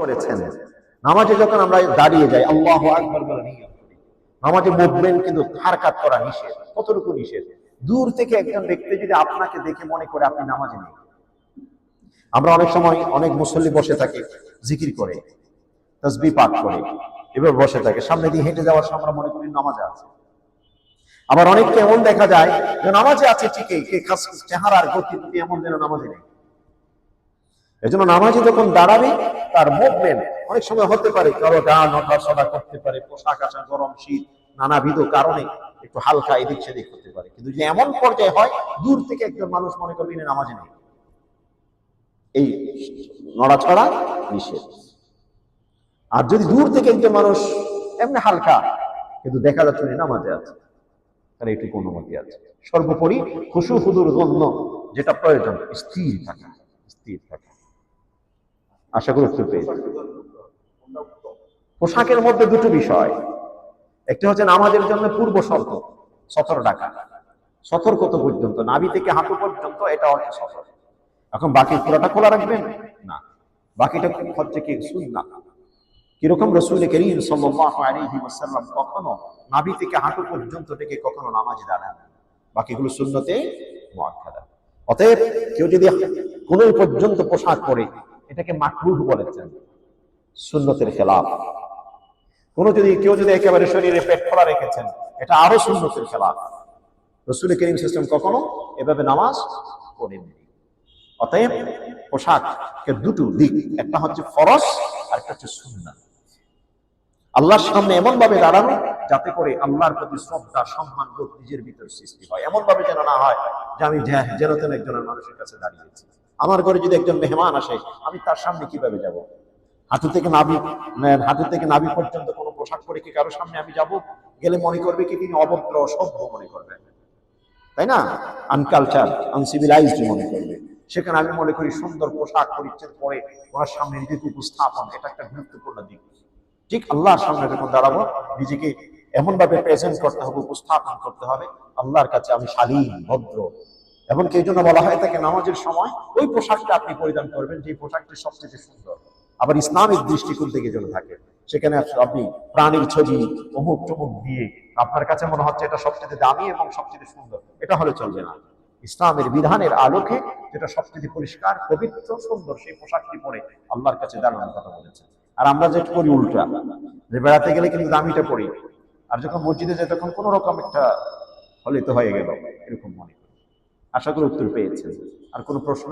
করেছেন। নামাজে যখন আমরা দাঁড়িয়ে যাই, আল্লাহ আকবর বলে নামাজে মুভমেন্ট কিন্তু হারকাত করা নিষেধ, কতটুকু নিষেধ? দূর থেকে একজন ব্যক্তি যদি আপনাকে দেখে মনে করে আপনি নামাজে নেই। আমরা অনেক সময় অনেক মুসল্লি বসে থাকে, জিকির করে তসবি পাঠ করে এবার বসে থাকে। সামনে দিয়ে হেঁটে যাওয়ার সময় আমরা মনে করি নামাজে আছে। আবার অনেককে এমন দেখা যায় যে নামাজে আছে ঠিকই চেহারার গতি এমন যেন নামাজে নেই। এজন্য নামাজে যখন দাঁড়াবে, তার মুভমেন্ট অনেক সময় হতে পারে কারও গা নড়াচড়া করতে পারে, পোশাক আশাক, গরম শীত, নানাবিধ কারণে একটু হালকা এদিক সেদিক হতে পারে। কিন্তু যদি এমন পর্যায়ে হয়, দূর থেকে একজন মানুষ মনে করবে ইনি নামাজে নেই এই নড়াছড়া নিষেধ। আর যদি দূর থেকে একজন মানুষ এমনি হালকা, কিন্তু দেখা যাচ্ছে উনি নামাজে আছে, তাহলে এটুকু অনুমতি আছে। সর্বোপরি খুশু হুদুর জন্য যেটা প্রয়োজন, স্থির থাকা স্থির থাকা। আশা করি উত্তর পেয়েছি পোশাকের মধ্যে দুটো বিষয়। একটি হচ্ছে নামাজের জন্য পূর্ব শর্ত সতর ডাকা। সতর কত পর্যন্ত? নাভি থেকে হাঁটু পর্যন্ত এটা হচ্ছে সতর এখন বাকি পুরোটা খোলা রাখবেন? না। বাকিটা হচ্ছে কি? সুন্নাহ। কীরকম রসুল করিম ওয়াসাল্লাম কখনো নাভি থেকে হাঁটু পর্যন্ত থেকে কখনো নামাজে দাঁড়ান? বাকিগুলো মুআক্কাদা। অতএব কেউ যদি কোন পর্যন্ত পোশাক পরে এটাকে মাকরুহ বলেছেন। সুন্নতের খেলাফ। কোন যদি, কেউ যদি একেবারে শরীরে পেট খোলা রেখেছেন, এটা আরও সুন্নতের খেলাফ। রসুল করিম সিস্টেম কখনো এভাবে নামাজ পড়েননি। অতএব পোশাকের দুটো দিক, একটা হচ্ছে ফরস আর একটা হচ্ছে সুন্নাহ আল্লাহর সামনে এমন ভাবে দাঁড়ানো যাতে করে আল্লাহর প্রতি শ্রদ্ধা, সম্মান, বোধ নিজের ভিতর সৃষ্টি হয়। এমন ভাবে যেন না হয় যে আমি যেন তেন একজনের মানুষের কাছে দাঁড়িয়েছি। আমার ঘরে যদি একজন মেহমান আসে, আমি তার সামনে কীভাবে যাব? হাঁটু থেকে মানে হাঁটু থেকে নাভি পর্যন্ত কোনো পোশাক পরে কি কারও সামনে আমি যাব? গেলে মনে করবে কি তিনি অভদ্র, অসভ্য মনে করবে। তাই না? আনকালচার আনসিভিলাইজড মনে করবে। সেখানে আমি মনে করি সুন্দর পোশাক পরিচ্ছেদ পরে ওনার সামনে নিজেকে উপস্থাপন, এটা একটা গুরুত্বপূর্ণ দিক। ঠিক আল্লাহর সামনে যখন দাঁড়াবো, নিজেকে এমন ভাবে প্রেজেন্ট করতে হবে, উপস্থাপন করতে হবে, আল্লাহর কাছে আমি শালীন, ভদ্র এমনকি এই জন্য বলা হয় তাকে নামাজের সময় ওই পোশাকটা আপনি পরিধান করবেন, যে পোশাকটি সবচেয়ে সুন্দর। আবার ইসলামিক দৃষ্টিকোণ থেকে যেন থাকে, সেখানে আপনি প্রাণীর ছবি, অমুক টমুক দিয়ে আপনার কাছে মনে হচ্ছে এটা সবচেয়ে দামি এবং সবচেয়ে সুন্দর। এটা হলে চলবে না। ইসলামের বিধানের আলোকে যেটা সবচেয়ে পরিষ্কার, পবিত্র, সুন্দর, সেই পোশাকটি পরে আল্লাহর কাছে দাঁড়ানোর কথা বলেছে আর আমরা যেটা করি উল্টা, যে বেড়াতে গেলে কিন্তু দামিটা পড়ি। আর যখন মসজিদে যাই তখন কোনো রকম একটা ফলিত হয়ে গেল, এরকম মনে। আশা করি উত্তর পেয়েছেন। আর কোনো প্রশ্ন?